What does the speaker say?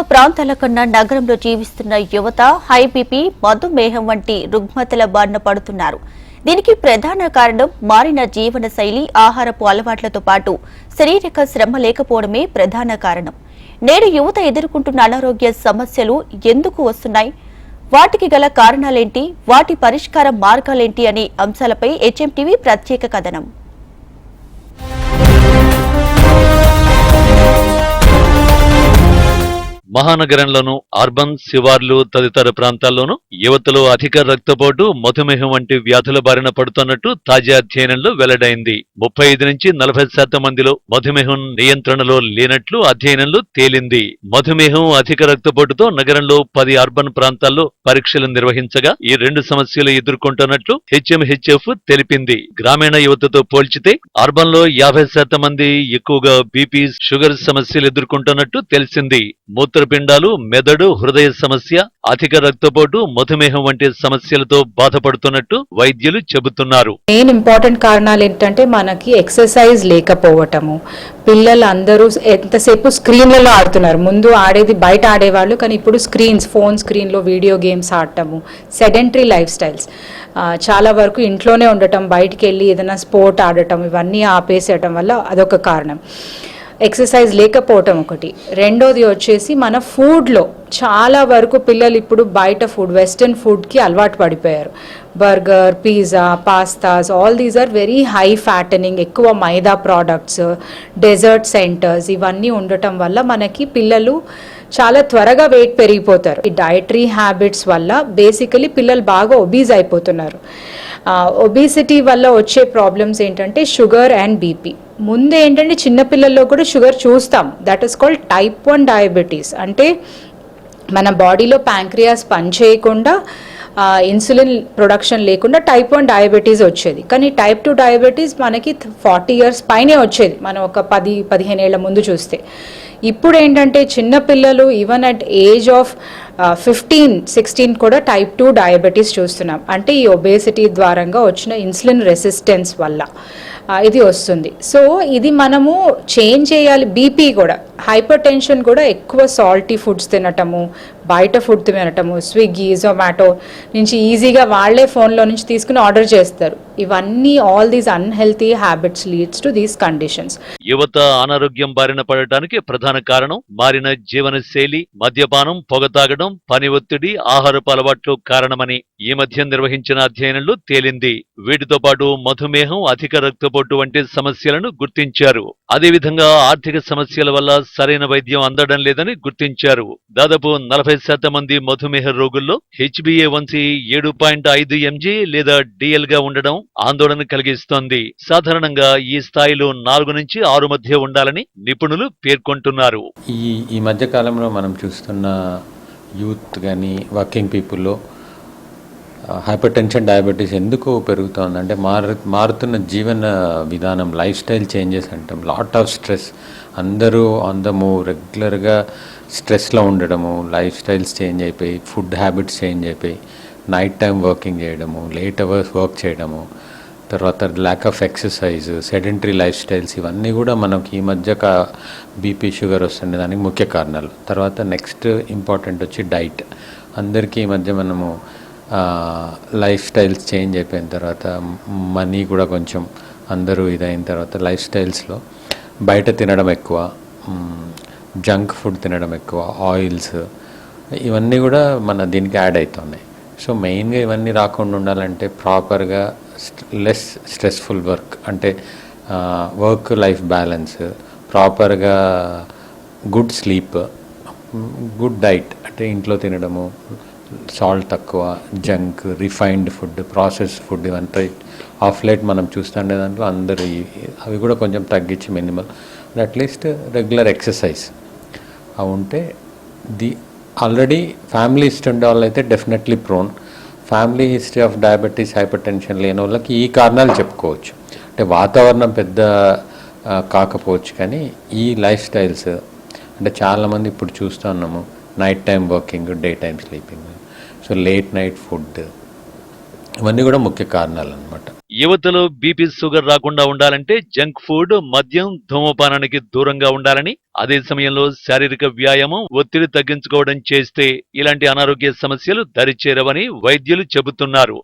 ప్రాంతాల కన్నా నగరంలో జీవిస్తున్న యువత హై బీపీ మధుమేహం వంటి రుగ్మతల బారిన పడుతున్నారు. దీనికి ప్రధాన కారణం మారిన జీవన శైలి ఆహారపు అలవాట్లతో పాటు శారీరక శ్రమ లేకపోవడమే ప్రధాన కారణం. నేడు యువత ఎదుర్కొంటున్న అనారోగ్య సమస్యలు ఎందుకు వస్తున్నాయి? వాటికి గల కారణాలేంటి? వాటి పరిష్కార మార్గాలేంటి? అనే అంశాలపై హెచ్ఎంటీవీ ప్రత్యేక కథనం. మహానగరంలోను అర్బన్ శివార్లు తదితర ప్రాంతాల్లోనూ యువతలో అధిక రక్తపోటు మధుమేహం వంటి వ్యాధుల బారిన పడుతున్నట్టు తాజా అధ్యయనంలో వెల్లడైంది. ముప్పై ఐదు నుంచి నలభై శాతం మందిలో మధుమేహం నియంత్రణలో లేనట్లు అధ్యయనంలో తేలింది. మధుమేహం అధిక రక్తపోటుతో నగరంలో పది అర్బన్ ప్రాంతాల్లో పరీక్షలు నిర్వహించగా ఈ రెండు సమస్యలు ఎదుర్కొంటున్నట్లు హెచ్ఎంహెచ్ఎఫ్ తెలిపింది. గ్రామీణ యువతతో పోల్చితే అర్బన్లో యాభై శాతం మంది ఎక్కువగా బీపీ షుగర్ సమస్యలు ఎదుర్కొంటున్నట్టు తెలిసింది. మూత్ర మూత్రపిండాలు మెదడు హృదయ సమస్య అధిక రక్తపోటు మధుమేహం వంటి సమస్యలతో బాధపడుతున్నట్టు వైద్యులు చెబుతున్నారు. మెయిన్ ఇంపార్టెంట్ కారణాలు ఏంటంటే మనకి ఎక్సర్సైజ్ లేకపోవటము. పిల్లలు అందరూ ఎంతసేపు స్క్రీన్లలో ఆడుతున్నారు? ముందు ఆడేది బయట ఆడేవాళ్ళు కానీ ఇప్పుడు స్క్రీన్స్ ఫోన్ స్క్రీన్లో వీడియో గేమ్స్ ఆడటము సెడెంటరీ లైఫ్ స్టైల్స్ చాలా వరకు ఇంట్లోనే ఉండటం బయటికి వెళ్ళి ఏదైనా స్పోర్ట్ ఆడటం ఇవన్నీ ఆపేసేయటం వల్ల అదొక కారణం. ఎక్సర్సైజ్ లేకపోవటం ఒకటి. రెండోది వచ్చేసి మన ఫుడ్లో చాలా వరకు పిల్లలు ఇప్పుడు బయట ఫుడ్ వెస్ట్రన్ ఫుడ్కి అలవాటు పడిపోయారు. Burger pizza pastas all these are very high fattening ఎక్కువ మైదా ప్రోడక్ట్స్ డెజర్ట్ సెంటర్స్ ఇవన్నీ ఉండటం వల్ల మనకి పిల్లలు చాలా త్వరగా వెయిట్ పెరిగిపోతారు. ఈ డయటరీ హ్యాబిట్స్ వల్ల బేసికలీ పిల్లలు బాగా ఒబీజ్ అయిపోతున్నారు. ఒబీసిటీ వల్ల వచ్చే ప్రాబ్లమ్స్ ఏంటంటే షుగర్ అండ్ బీపీ. ముందు ఏంటంటే చిన్నపిల్లల్లో కూడా షుగర్ చూస్తాం. That is called type one diabetes అంటే మన బాడీలో ప్యాంక్రియాస్ పనిచేయకుండా ఇన్సులిన్ ప్రొడక్షన్ లేకుండా టైప్ వన్ డయాబెటీస్ వచ్చేది. కానీ టైప్ టూ డయాబెటీస్ మనకి ఫార్టీ ఇయర్స్ పైనే వచ్చేది. మనం ఒక పది పదిహేను ఏళ్ళ ముందు చూస్తే. ఇప్పుడు ఏంటంటే చిన్నపిల్లలు even at age of fifteen sixteen కూడా టైప్ టూ డయాబెటీస్ చూస్తున్నాం. అంటే ఈ ఒబేసిటీ ద్వారంగా వచ్చిన ఇన్సులిన్ రెసిస్టెన్స్ వల్ల. ఇది వస్తుంది. సో ఇది మనము చేంజ్ చేయాలి. బీపీ కూడా. హైపర్ టెన్షన్ కూడా ఎక్కువ సాల్టీ ఫుడ్స్ తినటము బయట ఫుడ్ తినటము స్విగ్గీ జొమాటో నుంచి ఈజీగా వాళ్ళే ఫోన్లో నుంచి తీసుకుని ఆర్డర్ చేస్తారు. ఇవన్నీ all these unhealthy habits leads to these conditions. యువత అనారోగ్యం బారిన పడటానికి ప్రధాన కారణం మారిన జీవన శైలి మద్యపానం పొగ తాగడం పని ఒత్తిడి ఆహారపు అలవాట్లు కారణమని ఈ మధ్య నిర్వహించిన అధ్యయనంలో తేలింది. వీటితో పాటు మధుమేహం అధిక రక్తపోటు వంటి సమస్యలను గుర్తించారు. అదేవిధంగా ఆర్థిక సమస్యల వల్ల సరైన వైద్యం అందడం లేదని గుర్తించారు. దాదాపు నలభై శాతం మంది మధుమేహ రోగుల్లో హెచ్బిఏ వంశీ ఏడు పాయింట్ ఐదు ఎంజీ లేదా డిఎల్గా ఉండడం ఆందోళన కలిగిస్తోంది. సాధారణంగా ఈ స్థాయిలో నాలుగు నుంచి ఆరు మధ్య ఉండాలని నిపుణులు పేర్కొంటున్నారు. ఈ ఈ మధ్య కాలంలో మనం చూస్తున్న యూత్ కానీ వర్కింగ్ పీపుల్లో హైపర్ టెన్షన్ డయాబెటీస్ ఎందుకు పెరుగుతోంది? అంటే మారు మారుతున్న జీవన విధానం లైఫ్ స్టైల్ చేంజెస్ అంటాం. Lot of stress. అందరూ అందము రెగ్యులర్గా స్ట్రెస్లో ఉండడము లైఫ్ స్టైల్స్ చేంజ్ అయిపోయి ఫుడ్ హ్యాబిట్స్ చేంజ్ అయిపోయి నైట్ టైం వర్కింగ్ చేయడము లేట్ అవర్స్ వర్క్ చేయడము తర్వాత lack of exercise sedentary lifestyles ఇవన్నీ కూడా మనకి ఈ మధ్య బీపీ షుగర్ వస్తుండే దానికి ముఖ్య కారణాలు. తర్వాత నెక్స్ట్ ఇంపార్టెంట్ వచ్చి డైట్. అందరికీ ఈ మధ్య మనము లైఫ్ స్టైల్స్ చేంజ్ అయిపోయిన తర్వాత మనీ కూడా కొంచెం అందరూ ఇదైన తర్వాత లైఫ్ స్టైల్స్లో బయట తినడం ఎక్కువ జంక్ ఫుడ్ తినడం ఎక్కువ ఆయిల్స్ ఇవన్నీ కూడా మన దీనికి యాడ్ అవుతున్నాయి సో మెయిన్గా ఇవన్నీ రాకుండా ఉండాలంటే ప్రాపర్గా లెస్ స్ట్రెస్ఫుల్ వర్క్ అంటే వర్క్ లైఫ్ బ్యాలెన్స్ ప్రాపర్గా గుడ్ స్లీప్ గుడ్ డైట్ అంటే ఇంట్లో తినడము సాల్ట్ తక్కువ junk refined food process food ఇవంతా ఆఫ్ లైట్ మనం చూస్తుండే దాంట్లో అందరూ అవి కూడా కొంచెం తగ్గించి మినిమల్. అట్లీస్ట్ రెగ్యులర్ ఎక్సర్సైజ్ అవి ఉంటే ది ఆల్రెడీ ఫ్యామిలీ హిస్టరీ ఉండే వాళ్ళైతే definitely prone family history of diabetes hypertension లేని వాళ్ళకి ఈ కారణాలు చెప్పుకోవచ్చు. అంటే వాతావరణం పెద్ద కాకపోవచ్చు కానీ ఈ లైఫ్ స్టైల్స్ అంటే చాలామంది ఇప్పుడు చూస్తూ ఉన్నాము. Night time working day time sleeping so late night food. ఇవన్నీ కూడా ముఖ్య కారణాలు అనమాట యువతలో బీపీ షుగర్ రాకుండా ఉండాలంటే జంక్ ఫుడ్ మద్యం ధూమపానానికి దూరంగా ఉండాలని అదే సమయంలో శారీరక వ్యాయామం ఒత్తిడి తగ్గించుకోవడం చేస్తే ఇలాంటి అనారోగ్య సమస్యలు దరిచేరవని వైద్యులు చెబుతున్నారు.